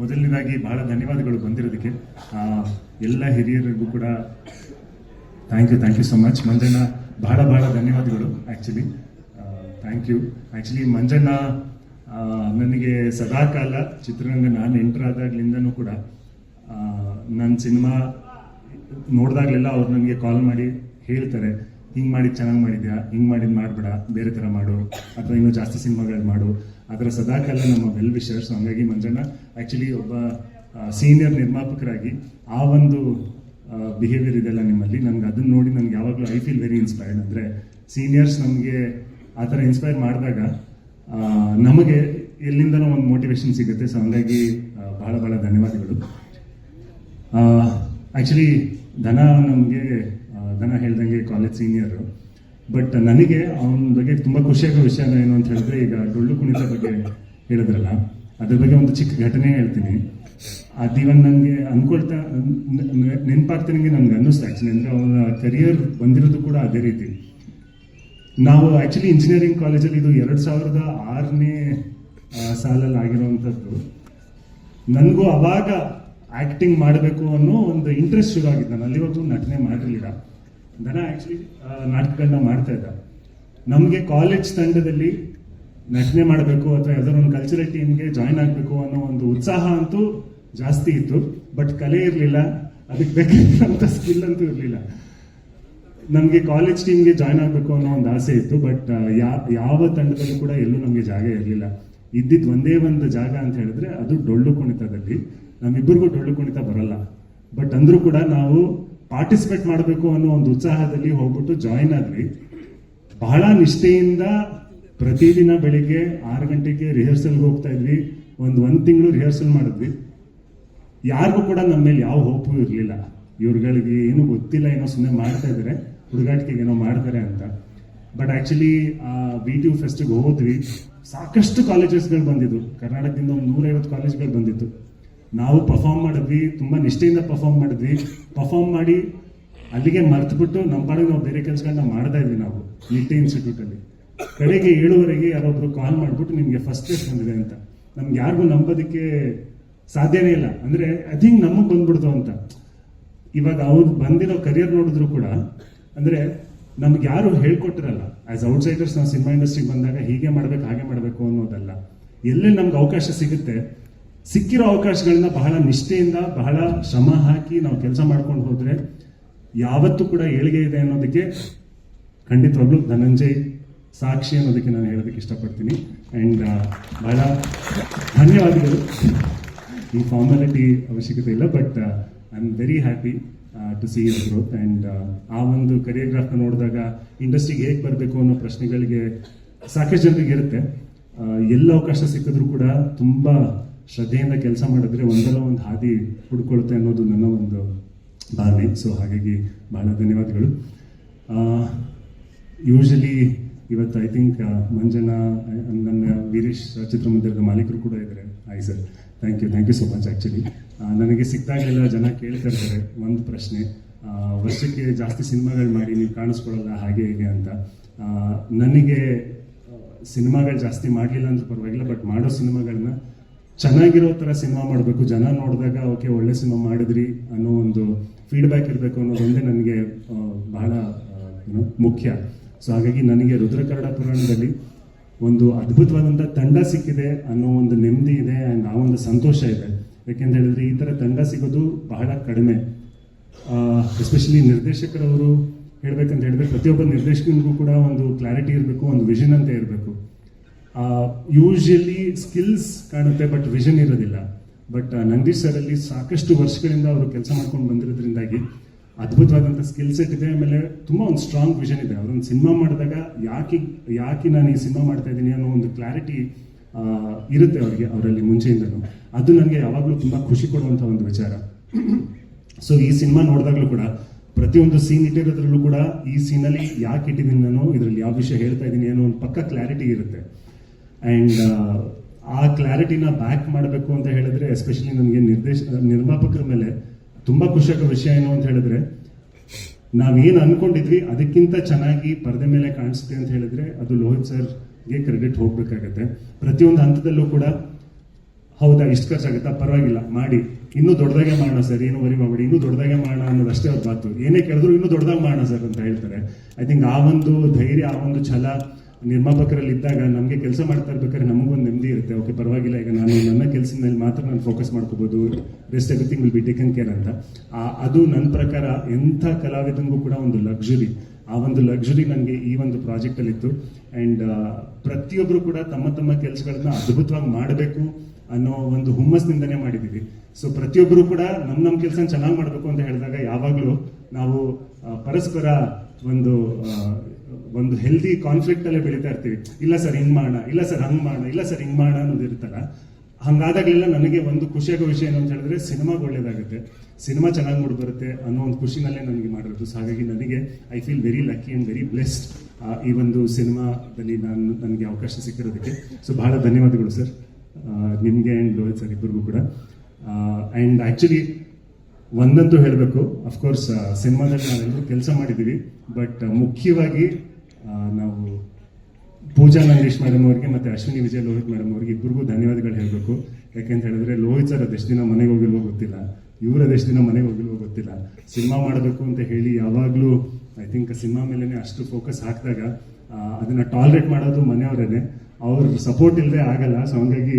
ಮೊದಲನೇದಾಗಿ ಬಹಳ ಧನ್ಯವಾದಗಳು ಬಂದಿರೋದಕ್ಕೆ. ಎಲ್ಲ ಹಿರಿಯರಿಗೂ ಕೂಡ thank you thank you so much Manjanna, ಬಹಳ ಬಹಳ ಧನ್ಯವಾದಗಳು actually thank you actually Manjanna ನನಗೆ ಸದಾ ಸದಾಕಾಲ ಚಿತ್ರರಂಗ ನಾನು ಎಂಟರ್ ಆದಾಗ್ಲಿಂದನೂ ಕೂಡ ನನ್ನ ಸಿನಿಮಾ ನೋಡಿದಾಗಲೆಲ್ಲ ಅವ್ರು ನನಗೆ ಕಾಲ್ ಮಾಡಿ ಹೇಳ್ತಾರೆ, ಹಿಂಗೆ ಮಾಡಿದ್ದು ಚೆನ್ನಾಗಿ ಮಾಡಿದ್ಯಾ? ಹಿಂಗೆ ಮಾಡಿದ್ದು ಮಾಡಬೇಡ, ಬೇರೆ ಥರ ಮಾಡು, ಅಥವಾ ಇನ್ನೂ ಜಾಸ್ತಿ ಸಿನಿಮಾಗಳು ಮಾಡು. ಅದರ ಸದಾಕಾಲ ನಮ್ಮ ವೆಲ್ ವಿಷರ್ಸ್ ಹಂಗಾಗಿ ಮಂಜಣ್ಣ ಆ್ಯಕ್ಚುಲಿ ಒಬ್ಬ ಸೀನಿಯರ್ ನಿರ್ಮಾಪಕರಾಗಿ ಆ ಒಂದು ಬಿಹೇವಿಯರ್ ಇದೆಲ್ಲ ನಿಮ್ಮಲ್ಲಿ? ನನಗೆ ಅದನ್ನ ನೋಡಿ ನನಗೆ ಯಾವಾಗಲೂ ಐ ಫೀಲ್ ವೆರಿ ಇನ್ಸ್ಪೈರ್ಡ್ ಅಂದರೆ ಸೀನಿಯರ್ಸ್ ನಮಗೆ ಆ ಥರ ಇನ್ಸ್ಪೈರ್ ಮಾಡಿದಾಗ ನಮಗೆ ಎಲ್ಲಿಂದನೋ ಒಂದು ಮೋಟಿವೇಶನ್ ಸಿಗುತ್ತೆ. ಸೊ ಹಂಗಾಗಿ ಭಾಳ ಬಹಳ ಧನ್ಯವಾದಗಳು. ಆ್ಯಕ್ಚುಲಿ ಧನ ನಮಗೆ ಧನ ಹೇಳ್ದಂಗೆ ಕಾಲೇಜ್ ಸೀನಿಯರು ಬಟ್ ನನಗೆ ಅವನ ಬಗ್ಗೆ ತುಂಬ ಖುಷಿಯಾಗೋ ವಿಷಯ ಏನು ಅಂತ ಹೇಳಿದ್ರೆ ಈಗ ಡೊಳ್ಳು ಕುಣಿತ ಬಗ್ಗೆ ಹೇಳಿದ್ರಲ್ಲ, ಅದ್ರ ಬಗ್ಗೆ ಒಂದು ಚಿಕ್ಕ ಘಟನೆ ಹೇಳ್ತೀನಿ. ಅದಿವನ್ ನನಗೆ ಅನ್ಕೊಳ್ತಾ ನೆನಪಾಗ್ತಾನಿಗೆ ನನಗೆ ಅನ್ನಿಸ್ತು ಆ್ಯಕ್ಚುಲಿ ಅಂದರೆ ಅವನ ಕರಿಯರ್ ಬಂದಿರೋದು ಕೂಡ ಅದೇ ರೀತಿ. ನಾವು ಆ್ಯಕ್ಚುಲಿ ಇಂಜಿನಿಯರಿಂಗ್ ಕಾಲೇಜಲ್ಲಿ ಇದು ಎರಡು ಸಾವಿರದ ಆರನೇ ಸಾಲಲ್ಲಿ ಆಗಿರುವಂಥದ್ದು. ನನಗೂ ಅವಾಗ ಆಕ್ಟಿಂಗ್ ಮಾಡಬೇಕು ಅನ್ನೋ ಒಂದು ಇಂಟ್ರೆಸ್ಟ್ ಶುರು ಆಗಿತ್ತು ನಾನು ಅಲ್ಲಿವರೆಗೂ ನಟನೆ ಮಾಡಿರಲಿಲ್ಲ. ದನ ಆ್ಯಕ್ಚುಲಿ ನಾಟಕಗಳನ್ನ ಮಾಡ್ತಾ ಇದ್ದ. ನಮಗೆ ಕಾಲೇಜ್ ತಂಡದಲ್ಲಿ ನಟನೆ ಮಾಡಬೇಕು ಅಥವಾ ಯಾವ್ದಾದ್ರು ಒಂದು ಕಲ್ಚರಲ್ ಟೀಮ್ಗೆ ಜಾಯ್ನ್ ಆಗಬೇಕು ಅನ್ನೋ ಒಂದು ಉತ್ಸಾಹ ಅಂತೂ ಜಾಸ್ತಿ ಇತ್ತು. ಬಟ್ ಕಲೆ ಇರಲಿಲ್ಲ. ಅದಕ್ಕೆ ಬೇಕಿದ್ದಂಥ ಸ್ಕಿಲ್ ಅಂತೂ ಇರಲಿಲ್ಲ. ನಮಗೆ ಕಾಲೇಜ್ ಟೀಮ್ಗೆ ಜಾಯ್ನ್ ಆಗಬೇಕು ಅನ್ನೋ ಒಂದು ಆಸೆ ಇತ್ತು. ಬಟ್ ಯಾವ ತಂಡದಲ್ಲೂ ಕೂಡ ಎಲ್ಲೂ ನಮಗೆ ಜಾಗ ಇರಲಿಲ್ಲ. ಇದ್ದಿದ್ದು ಒಂದೇ ಒಂದು ಜಾಗ ಅಂತ ಹೇಳಿದ್ರೆ ಅದು ಡೊಳ್ಳು ಕುಣಿತದಲ್ಲಿ. ನಮ್ಮಿಬ್ಬರಿಗೂ ಡೊಳ್ಳು ಕುಣಿತ ಬರಲ್ಲ. ಬಟ್ ಅಂದ್ರೂ ಕೂಡ ನಾವು ಪಾರ್ಟಿಸಿಪೇಟ್ ಮಾಡಬೇಕು ಅನ್ನೋ ಒಂದು ಉತ್ಸಾಹದಲ್ಲಿ ಹೋಗ್ಬಿಟ್ಟು ಜಾಯಿನ್ ಆದ್ವಿ. ಬಹಳ ನಿಷ್ಠೆಯಿಂದ ಪ್ರತಿದಿನ ಬೆಳಿಗ್ಗೆ ಆರು ಗಂಟೆಗೆ ರಿಹರ್ಸಲ್ಗೆ ಹೋಗ್ತಾ ಇದ್ವಿ. ಒಂದು ಒಂದು ತಿಂಗಳು ರಿಹರ್ಸಲ್ ಮಾಡಿದ್ವಿ. ಯಾರಿಗೂ ಕೂಡ ನಮ್ಮ ಮೇಲೆ ಯಾವ ಹೋಪು ಇರಲಿಲ್ಲ. ಇವ್ರುಗಳಿಗೆ ಏನೂ ಗೊತ್ತಿಲ್ಲ, ಏನೋ ಸುಮ್ಮನೆ ಮಾಡ್ತಾ ಇದ್ದಾರೆ ಹುಡುಗಾಟಿಕೆಗೆ ಏನೋ ಮಾಡ್ತಾರೆ ಅಂತ. But actually B T U ಫೆಸ್ಟಿಗೆ ಹೋದ್ವಿ. ಸಾಕಷ್ಟು ಕಾಲೇಜಸ್ಗಳು ಬಂದಿದ್ದು ಕರ್ನಾಟಕದಿಂದ ಒಂದು ನೂರೈವತ್ತು ಕಾಲೇಜ್ಗಳು ಬಂದಿತ್ತು. ನಾವು ಪರ್ಫಾರ್ಮ್ ಮಾಡಿದ್ವಿ, ತುಂಬ ನಿಷ್ಠೆಯಿಂದ ಪರ್ಫಾರ್ಮ್ ಮಾಡಿದ್ವಿ. ಪರ್ಫಾರ್ಮ್ ಮಾಡಿ ಅಲ್ಲಿಗೆ ಮರ್ತ್ಬಿಟ್ಟು ನಮ್ಮ ಪಾಡಿಗೆ ನಾವು ಬೇರೆ ಕೆಲಸಗಳನ್ನ ಮಾಡ್ತಾ ಇದ್ವಿ ನಾವು ನಿಟ್ಟೆ ಇನ್ಸ್ಟಿಟ್ಯೂಟಲ್ಲಿ ಕಡೆಗೆ ಏಳುವರೆಗೆ ಯಾರೊಬ್ರು ಕಾಲ್ ಮಾಡಿಬಿಟ್ಟು ನಿಮಗೆ ಫಸ್ಟ್ ಪ್ಲೇಸ್ ಬಂದಿದೆ ಅಂತ. ನಮ್ಗೆ ಯಾರಿಗೂ ನಂಬೋದಕ್ಕೆ ಸಾಧ್ಯನೇ ಇಲ್ಲ. ಅಂದ್ರೆ ಐ ಥಿಂಕ್ ನಮಗೆ ಬಂದ್ಬಿಡ್ತು ಅಂತ. ಇವಾಗ ಅವ್ರು ಬಂದಿರೋ ಕರಿಯರ್ ನೋಡಿದ್ರು ಕೂಡ, ಅಂದ್ರೆ ನಮ್ಗೆ ಯಾರು ಹೇಳ್ಕೊಟ್ಟಿರಲ್ಲ. ಆಸ್ ಔಟ್ಸೈಡರ್ಸ್ ನಾವು ಸಿನಿಮಾ ಇಂಡಸ್ಟ್ರಿಗೆ ಬಂದಾಗ ಹೀಗೆ ಮಾಡ್ಬೇಕು, ಹಾಗೆ ಮಾಡಬೇಕು ಅನ್ನೋದಲ್ಲ. ಎಲ್ಲೇ ನಮ್ಗೆ ಅವಕಾಶ ಸಿಗುತ್ತೆ ಸಿಕ್ಕಿರೋ ಅವಕಾಶಗಳನ್ನ ಬಹಳ ನಿಷ್ಠೆಯಿಂದ, ಬಹಳ ಶ್ರಮ ಹಾಕಿ ನಾವು ಕೆಲಸ ಮಾಡ್ಕೊಂಡು ಹೋದ್ರೆ ಯಾವತ್ತೂ ಕೂಡ ಏಳಿಗೆ ಇದೆ ಅನ್ನೋದಕ್ಕೆ ಖಂಡಿತವಾಗ್ಲೂ ಧನಂಜಯ್ ಸಾಕ್ಷಿ ಅನ್ನೋದಕ್ಕೆ ನಾನು ಹೇಳೋದಕ್ಕೆ ಇಷ್ಟಪಡ್ತೀನಿ. ಆ್ಯಂಡ್ ಬಹಳ ಧನ್ಯವಾದಗಳು. ಈ ಫಾರ್ಮಾಲಿಟಿ ಅವಶ್ಯಕತೆ ಇಲ್ಲ but I am very happy to see your growth and ಆ ಒಂದು ಕರಿಯೋಗ್ರಾಫ್ನ ನೋಡಿದಾಗ ಇಂಡಸ್ಟ್ರಿಗೆ ಹೇಗೆ ಬರಬೇಕು ಅನ್ನೋ ಪ್ರಶ್ನೆಗಳಿಗೆ ಸಾಕಷ್ಟು ಜನರಿಗೆ ಇರುತ್ತೆ. ಎಲ್ಲ ಅವಕಾಶ ಸಿಕ್ಕಿದ್ರು ಕೂಡ ತುಂಬ ಶ್ರದ್ಧೆಯಿಂದ ಕೆಲಸ ಮಾಡಿದ್ರೆ ಒಂದಲ್ಲ ಒಂದು ಹಾದಿ ಹುಡ್ಕೊಳುತ್ತೆ ಅನ್ನೋದು ನನ್ನ ಒಂದು ಭಾವನೆ. ಸೊ ಹಾಗಾಗಿ ಬಹಳ ಧನ್ಯವಾದಗಳು. ಯೂಶಲಿ ಇವತ್ತು ಐ ಥಿಂಕ್ ಮಂಜನಾ ನನ್ನ ವೀರೇಶ್ ಚಿತ್ರಮಂದಿರದ ಮಾಲೀಕರು ಕೂಡ ಇದ್ದಾರೆ. Hi sir thank you thank you so much actually ನನಗೆ ಸಿಕ್ತಾಗಲೆಲ್ಲ ಜನ ಕೇಳ್ತಾ ಇರ್ತಾರೆ ಒಂದು ಪ್ರಶ್ನೆ. ವರ್ಷಕ್ಕೆ ಜಾಸ್ತಿ ಸಿನಿಮಾಗಳು ಮಾಡಿ ನೀವು ಕಾಣಿಸ್ಕೊಳ್ಳಲ್ಲ ಹಾಗೆ ಹೀಗೆ ಅಂತ. ನನಗೆ ಸಿನಿಮಾಗಳು ಜಾಸ್ತಿ ಮಾಡಲಿಲ್ಲ ಅಂದ್ರೆ ಪರವಾಗಿಲ್ಲ ಬಟ್ ಮಾಡೋ ಸಿನಿಮಾಗಳನ್ನ ಚೆನ್ನಾಗಿರೋ ಥರ ಸಿನಿಮಾ ಮಾಡಬೇಕು. ಜನ ನೋಡಿದಾಗ, ಓಕೆ, ಒಳ್ಳೆ ಸಿನಿಮಾ ಮಾಡಿದ್ರಿ ಅನ್ನೋ ಒಂದು ಫೀಡ್ಬ್ಯಾಕ್ ಇರಬೇಕು ಅನ್ನೋದೊಂದೇ ನನಗೆ ಬಹಳ ಏನು ಮುಖ್ಯ. ಸೊ ಹಾಗಾಗಿ ನನಗೆ ರುದ್ರಕರ್ಣ ಪುರಾಣದಲ್ಲಿ ಒಂದು ಅದ್ಭುತವಾದಂಥ ತಂಡ ಸಿಕ್ಕಿದೆ ಅನ್ನೋ ಒಂದು ನೆಮ್ಮದಿ ಇದೆ ಆ್ಯಂಡ್ ಆ ಒಂದು ಸಂತೋಷ ಇದೆ. ಯಾಕೆಂತ ಹೇಳಿದ್ರೆ, ಈ ಥರ ತಂಡ ಸಿಗೋದು ಬಹಳ ಕಡಿಮೆ. ಎಸ್ಪೆಷಲಿ ನಿರ್ದೇಶಕರವರು ಹೇಳ್ಬೇಕಂತ ಹೇಳಿದ್ರೆ, ಪ್ರತಿಯೊಬ್ಬ ನಿರ್ದೇಶಕನಿಗೂ ಕೂಡ ಒಂದು ಕ್ಲಾರಿಟಿ ಇರಬೇಕು, ಒಂದು ವಿಷನ್ ಅಂತ ಇರಬೇಕು. ಯೂಶಲಿ ಸ್ಕಿಲ್ಸ್ ಕಾಣುತ್ತೆ ಬಟ್ ವಿಷನ್ ಇರೋದಿಲ್ಲ. ಬಟ್ ನಂದೀಶ್ ಸರ್ ಅಲ್ಲಿ ಸಾಕಷ್ಟು ವರ್ಷಗಳಿಂದ ಅವರು ಕೆಲಸ ಮಾಡ್ಕೊಂಡು ಬಂದಿರೋದ್ರಿಂದಾಗಿ ಅದ್ಭುತವಾದಂಥ ಸ್ಕಿಲ್ ಸೆಟ್ ಇದೆ. ಆಮೇಲೆ ತುಂಬ ಒಂದು ಸ್ಟ್ರಾಂಗ್ ವಿಷನ್ ಇದೆ. ಅವರೊಂದು ಸಿನಿಮಾ ಮಾಡಿದಾಗ ಯಾಕೆ ಯಾಕೆ ನಾನು ಈ ಸಿನಿಮಾ ಮಾಡ್ತಾ ಇದ್ದೀನಿ ಅನ್ನೋ ಒಂದು ಕ್ಲಾರಿಟಿ ಇರುತ್ತೆ ಅವರಿಗೆ, ಅವರಲ್ಲಿ ಮುಂಚೆಯಿಂದಲೂ. ಅದು ನನಗೆ ಯಾವಾಗಲೂ ತುಂಬ ಖುಷಿ ಕೊಡುವಂಥ ಒಂದು ವಿಚಾರ. ಸೊ ಈ ಸಿನಿಮಾ ನೋಡಿದಾಗಲೂ ಕೂಡ ಪ್ರತಿಯೊಂದು ಸೀನ್ ಇಟ್ಟಿರೋದ್ರಲ್ಲೂ ಕೂಡ ಈ ಸೀನಲ್ಲಿ ಯಾಕೆ ಇಟ್ಟಿದ್ದೀನಿ ನಾನು, ಇದರಲ್ಲಿ ಯಾವ ವಿಷಯ ಹೇಳ್ತಾ ಇದ್ದೀನಿ ಅನ್ನೋ ಒಂದು ಪಕ್ಕ ಕ್ಲಾರಿಟಿ ಇರುತ್ತೆ. ಆ್ಯಂಡ್ ಆ ಕ್ಲಾರಿಟಿನ ಬ್ಯಾಕ್ ಮಾಡಬೇಕು ಅಂತ ಹೇಳಿದ್ರೆ ಎಸ್ಪೆಷಲಿ ನನಗೆ ನಿರ್ದೇಶ, ನಿರ್ಮಾಪಕರ ಮೇಲೆ ತುಂಬ ಖುಷಿಯಾಗೋ ವಿಷಯ ಏನು ಅಂತ ಹೇಳಿದ್ರೆ, ನಾವೇನು ಅನ್ಕೊಂಡಿದ್ವಿ ಅದಕ್ಕಿಂತ ಚೆನ್ನಾಗಿ ಪರದೆ ಮೇಲೆ ಕಾಣಿಸುತ್ತೆ ಅಂತ ಹೇಳಿದ್ರೆ, ಅದು ಲೋಹಿತ್ ಸರ್ಗೆ ಕ್ರೆಡಿಟ್ ಹೋಗ್ಬೇಕಾಗತ್ತೆ. ಪ್ರತಿಯೊಂದು ಹಂತದಲ್ಲೂ ಕೂಡ, ಹೌದಾ, ಇಷ್ಟು ಖರ್ಚಾಗುತ್ತಾ? ಪರವಾಗಿಲ್ಲ, ಮಾಡಿ. ಇನ್ನೂ ದೊಡ್ಡದಾಗೆ ಮಾಡೋಣ ಸರ್, ಏನು ವರಿ ಮಾಡಬೇಡಿ ಇನ್ನೂ ದೊಡ್ಡದಾಗೆ ಮಾಡೋಣ ಅನ್ನೋದಷ್ಟೇ ಅವ್ರ ಮಾತು. ಏನೇ ಕೇಳಿದ್ರು ಇನ್ನೂ ದೊಡ್ಡದಾಗಿ ಮಾಡೋಣ ಸರ್ ಅಂತ ಹೇಳ್ತಾರೆ. ಐ ಥಿಂಕ್ ಆ ಒಂದು ಧೈರ್ಯ, ಆ ಒಂದು ಛಲ ನಿರ್ಮಾಪಕರಲ್ಲಿ ಇದ್ದಾಗ ನಮಗೆ ಕೆಲಸ ಮಾಡ್ತಾ ಇರ್ಬೇಕಾದ್ರೆ ನಮಗೊಂದು ನೆಮ್ಮದಿ ಇರುತ್ತೆ. ಓಕೆ ಪರವಾಗಿಲ್ಲ, ಈಗ ನಾನು ನನ್ನ ಕೆಲಸದ ಮೇಲೆ ಮಾತ್ರ ನಾನು ಫೋಕಸ್ ಮಾಡ್ಕೋಬಹುದು rest everything will be taken care ಅಂತ. ಅದು ನನ್ನ ಪ್ರಕಾರ ಎಂಥ ಕಲಾವಿದಂಗೂ ಕೂಡ ಒಂದು ಲಕ್ಸುರಿ ಆ ಒಂದು ಲಕ್ಸುರಿ ನನಗೆ ಈ ಒಂದು ಪ್ರಾಜೆಕ್ಟ್ ಅಲ್ಲಿ ಇತ್ತು ಅಂಡ್ ಪ್ರತಿಯೊಬ್ಬರು ಕೂಡ ತಮ್ಮ ತಮ್ಮ ಕೆಲಸಗಳನ್ನ ಅದ್ಭುತವಾಗಿ ಮಾಡಬೇಕು ಅನ್ನೋ ಒಂದು ಹುಮ್ಮಸ್ನಿಂದನೇ ಮಾಡಿದ್ದೀವಿ ಸೊ ಪ್ರತಿಯೊಬ್ಬರು ಕೂಡ ನಮ್ಮ ನಮ್ಮ ಕೆಲಸ ಚೆನ್ನಾಗಿ ಮಾಡಬೇಕು ಅಂತ ಹೇಳಿದಾಗ ಯಾವಾಗಲೂ ನಾವು ಪರಸ್ಪರ ಒಂದು ಒಂದು ಹೆಲ್ದಿ ಕಾನ್ಫ್ಲಿಕ್ಟ್ ಅಲ್ಲೇ ಬೆಳೀತಾ ಇರ್ತೀವಿ. ಇಲ್ಲ ಸರ್ ಹಿಂಗ್ ಮಾಡೋಣ, ಇಲ್ಲ ಸರ್ ಹಂಗ್ ಮಾಡೋಣ, ಇಲ್ಲ ಸರ್ ಹಿಂಗ್ ಮಾಡೋಣ ಅನ್ನೋದು ಇರ್ತಲ್ಲ ಹಂಗಾದಾಗಲೆಲ್ಲ ನನಗೆ ಒಂದು ಖುಷಿಯಾಗೋ ವಿಷಯ ಏನು ಅಂತ ಹೇಳಿದ್ರೆ ಸಿನಿಮಾಗೆ ಒಳ್ಳೇದಾಗುತ್ತೆ. ಸಿನಿಮಾ ಚೆನ್ನಾಗಿ ಮೂಡ್ ಬರುತ್ತೆ ಅನ್ನೋ ಒಂದು ಖುಷಿನಲ್ಲೇ ನನಗೆ ಮಾಡಿರೋದು. ಸೊ ಹಾಗಾಗಿ ನನಗೆ I feel very lucky and very blessed ಈ ಒಂದು ಸಿನಿಮಾದಲ್ಲಿ ನಾನು ನನಗೆ ಅವಕಾಶ ಸಿಕ್ಕಿರೋದಕ್ಕೆ. ಸೊ ಬಹಳ ಧನ್ಯವಾದಗಳು ಸರ್ ನಿಮಗೆ ಆ್ಯಂಡ್ ರೋಹಿತ್ ಸರ್ ಇಬ್ಬರಿಗೂ ಕೂಡ. ಆ್ಯಂಡ್ ಆ್ಯಕ್ಚುಲಿ ಒಂದಂತೂ ಹೇಳಬೇಕು. ಅಫ್ಕೋರ್ಸ್ ಸಿನಿಮಾದಲ್ಲಿ ನಾವೆಲ್ಲರೂ ಕೆಲಸ ಮಾಡಿದ್ದೀವಿ ಬಟ್ ಮುಖ್ಯವಾಗಿ ನಾವು ಪೂಜಾ ನಂದೀಶ್ ಮೇಡಮ್ ಅವರಿಗೆ ಮತ್ತೆ ಅಶ್ವಿನಿ ವಿಜಯ್ ಲೋಹಿತ್ ಮೇಡಮ್ ಅವರಿಗೆ ಇಬ್ಬರಿಗೂ ಧನ್ಯವಾದಗಳು ಹೇಳಬೇಕು. ಯಾಕೆಂತ ಹೇಳಿದ್ರೆ ಲೋಹಿತ್ ಸರ್ ಅದೆಷ್ಟು ದಿನ ಮನೆಗೆ ಹೋಗಿಲ್ವೋ ಗೊತ್ತಿಲ್ಲ ಇವರು ಅದೆಷ್ಟು ದಿನ ಮನೆಗೆ ಹೋಗಿಲ್ವೋ ಗೊತ್ತಿಲ್ಲ ಸಿನಿಮಾ ಮಾಡಬೇಕು ಅಂತ ಹೇಳಿ ಯಾವಾಗಲೂ ಐ ಥಿಂಕ್ ಸಿನಿಮಾ ಮೇಲೇ ಅಷ್ಟು ಫೋಕಸ್ ಹಾಕಿದಾಗ ಅದನ್ನು ಟಾಲರೇಟ್ ಮಾಡೋದು ಮನೆಯವರೇನೆ. ಅವ್ರ ಸಪೋರ್ಟ್ ಇಲ್ಲದೆ ಆಗಲ್ಲ ಸೊ ಹಂಗಾಗಿ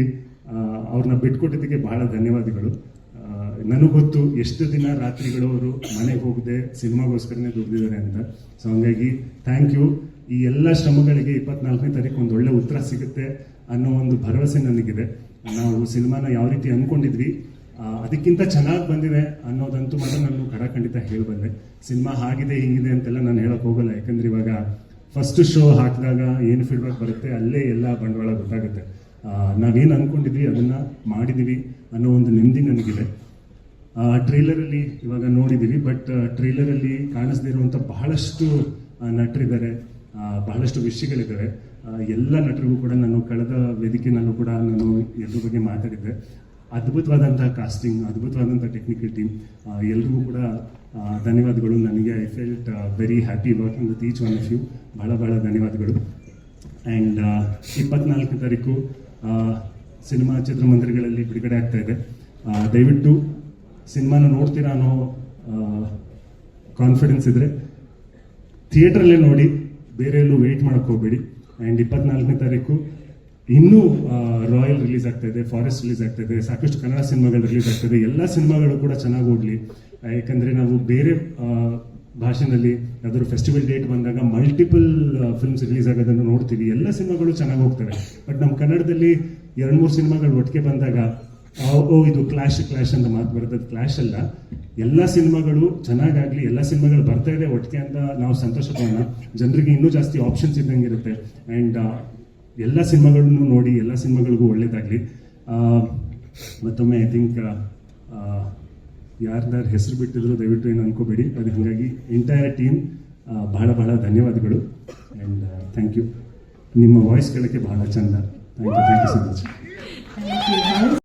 ಅವ್ರನ್ನ ಬಿಟ್ಕೊಟ್ಟಿದ್ದಕ್ಕೆ ಬಹಳ ಧನ್ಯವಾದಗಳು. ನನಗೆ ಗೊತ್ತು ಎಷ್ಟು ದಿನ ರಾತ್ರಿಗಳು ಅವರು ಮನೆಗೆ ಹೋಗದೆ ಸಿನಿಮಾಗೋಸ್ಕರನೇ ದುಡ್ದಿದ್ದಾರೆ ಅಂತ. ಸೊ ಹಂಗಾಗಿ ಥ್ಯಾಂಕ್ ಯು ಈ ಎಲ್ಲ ಶ್ರಮಗಳಿಗೆ ಇಪ್ಪತ್ನಾಲ್ಕನೇ ತಾರೀಕು ಒಂದು ಒಳ್ಳೆ ಉತ್ತರ ಸಿಗುತ್ತೆ ಅನ್ನೋ ಒಂದು ಭರವಸೆ ನನಗಿದೆ. ನಾವು ಸಿನಿಮಾನ ಯಾವ ರೀತಿ ಅನ್ಕೊಂಡಿದ್ವಿ ಅದಕ್ಕಿಂತ ಚೆನ್ನಾಗಿ ಬಂದಿದೆ ಅನ್ನೋದಂತೂ ಮಾತ್ರ ನಾನು ಖಡಖಂಡಿತ ಹೇಳಬಲ್ಲೆ. ಸಿನಿಮಾ ಹಾಗಿದೆ, ಹೀಗಿದೆ ಅಂತೆಲ್ಲ ನಾನು ಹೇಳಕ್ ಹೋಗಲ್ಲ, ಯಾಕಂದ್ರೆ ಇವಾಗ ಫಸ್ಟ್ ಶೋ ಹಾಕಿದಾಗ ಏನು ಫೀಡ್ಬ್ಯಾಕ್ ಬರುತ್ತೆ ಅಲ್ಲೇ ಎಲ್ಲ ಬಂಡವಾಳ ಗೊತ್ತಾಗುತ್ತೆ. ನಾವೇನು ಅನ್ಕೊಂಡಿದ್ವಿ, ಅದನ್ನ ಮಾಡಿದೀವಿ ಅನ್ನೋ ಒಂದು ನೆಮ್ಮದಿ ನನಗಿದೆ. ಟ್ರೈಲರಲ್ಲಿ ಇವಾಗ ನೋಡಿದ್ದೀವಿ ಬಟ್ ಟ್ರೈಲರಲ್ಲಿ ಕಾಣಿಸದೇ ಇರುವಂಥ ಬಹಳಷ್ಟು ನಟರಿದ್ದಾರೆ. ಬಹಳಷ್ಟು ವಿಷಯಗಳಿದ್ದಾವೆ. ಎಲ್ಲ ನಟರಿಗೂ ಕೂಡ ನಾನು ಕಳೆದ ವೇದಿಕೆನಲ್ಲೂ ಕೂಡ ನಾನು ಎಲ್ಲರ ಬಗ್ಗೆ ಮಾತಾಡಿದ್ದೆ. ಅದ್ಭುತವಾದಂತಹ ಕಾಸ್ಟಿಂಗ್ ಅದ್ಭುತವಾದಂಥ ಟೆಕ್ನಿಕಲ್ ಟೀಮ್ ಎಲ್ರಿಗೂ ಕೂಡ ಧನ್ಯವಾದಗಳು. ನನಗೆ I felt very happy working with each one of you ಬಹಳ ಬಹಳ ಧನ್ಯವಾದಗಳು. ಆ್ಯಂಡ್ ಇಪ್ಪತ್ನಾಲ್ಕು ತಾರೀಕು ಸಿನಿಮಾ ಚಿತ್ರಮಂದಿರಗಳಲ್ಲಿ ಬಿಡುಗಡೆ ಆಗ್ತಾ ಇದೆ. ದಯವಿಟ್ಟು ಸಿನಿಮಾನ ನೋಡ್ತೀರಾ ಅನ್ನೋ ಕಾನ್ಫಿಡೆನ್ಸ್ ಇದ್ರೆ ಥಿಯೇಟ್ರಲ್ಲೇ ನೋಡಿ. ಬೇರೆ ಎಲ್ಲೂ ವೆಯ್ಟ್ ಮಾಡಕ್ ಹೋಗ್ಬೇಡಿ. ಆ್ಯಂಡ್ ಇಪ್ಪತ್ನಾಲ್ಕನೇ ತಾರೀಕು ಇನ್ನೂ ರಾಯಲ್ ರಿಲೀಸ್ ಆಗ್ತಾ ಇದೆ ಫಾರೆಸ್ಟ್ ರಿಲೀಸ್ ಆಗ್ತಾ ಇದೆ, ಸಾಕಷ್ಟು ಕನ್ನಡ ಸಿನಿಮಾಗಳು ರಿಲೀಸ್ ಆಗ್ತಾ ಇದೆ. ಎಲ್ಲ ಸಿನಿಮಾಗಳು ಕೂಡ ಚೆನ್ನಾಗಿ ಓಡಲಿ ಯಾಕಂದ್ರೆ ನಾವು ಬೇರೆ ಭಾಷೆನಲ್ಲಿ ಯಾವ್ದಾದ್ರು ಫೆಸ್ಟಿವಲ್ ಡೇಟ್ ಬಂದಾಗ ಮಲ್ಟಿಪಲ್ ಫಿಲ್ಮ್ಸ್ ರಿಲೀಸ್ ಆಗೋದನ್ನು ನೋಡ್ತೀವಿ. ಎಲ್ಲ ಸಿನಿಮಾಗಳು ಚೆನ್ನಾಗಿ ಹೋಗ್ತವೆ. ಬಟ್ ನಮ್ಮ ಕನ್ನಡದಲ್ಲಿ ಎರಡು, ಮೂರು ಸಿನಿಮಾಗಳು ಒಟ್ಟಿಗೆ ಬಂದಾಗ ಓ ಇದು ಕ್ಲಾಶ್ ಕ್ಲಾಶ್ ಅಂತ ಮಾತು ಬರುತ್ತೆ ಕ್ಲಾಶ್ ಅಲ್ಲ, ಎಲ್ಲ ಸಿನಿಮಾಗಳು ಚೆನ್ನಾಗಾಗ್ಲಿ, ಎಲ್ಲ ಸಿನಿಮಾಗಳು ಬರ್ತಾ ಇದೆ ಒಟ್ಟಿಗೆ ಅಂತ ನಾವು ಸಂತೋಷ ಪಡೋಣ ಜನರಿಗೆ ಇನ್ನೂ ಜಾಸ್ತಿ ಆಪ್ಷನ್ಸ್ ಇದ್ದಂಗೆ ಇರುತ್ತೆ ಆ್ಯಂಡ್ ಎಲ್ಲ ಸಿನಿಮಾಗಳನ್ನು ನೋಡಿ, ಎಲ್ಲ ಸಿನಿಮಾಗಳಿಗೂ ಒಳ್ಳೇದಾಗಲಿ. ಮತ್ತೊಮ್ಮೆ ಐ ಥಿಂಕ್ ಯಾರ್ದಾರು ಹೆಸರು ಬಿಟ್ಟಿದ್ರು ದಯವಿಟ್ಟು ಏನು ಅನ್ಕೋಬೇಡಿ. ಅದು ಹಾಗಾಗಿ ಎಂಟೈರ್ ಟೀಮ್ ಬಹಳ ಬಹಳ ಧನ್ಯವಾದಗಳು. ಆ್ಯಂಡ್ ಥ್ಯಾಂಕ್ ಯು ನಿಮ್ಮ ವಾಯ್ಸ್ ಕೇಳೋಕ್ಕೆ ಬಹಳ ಚಂದ. Thank you thank you so much.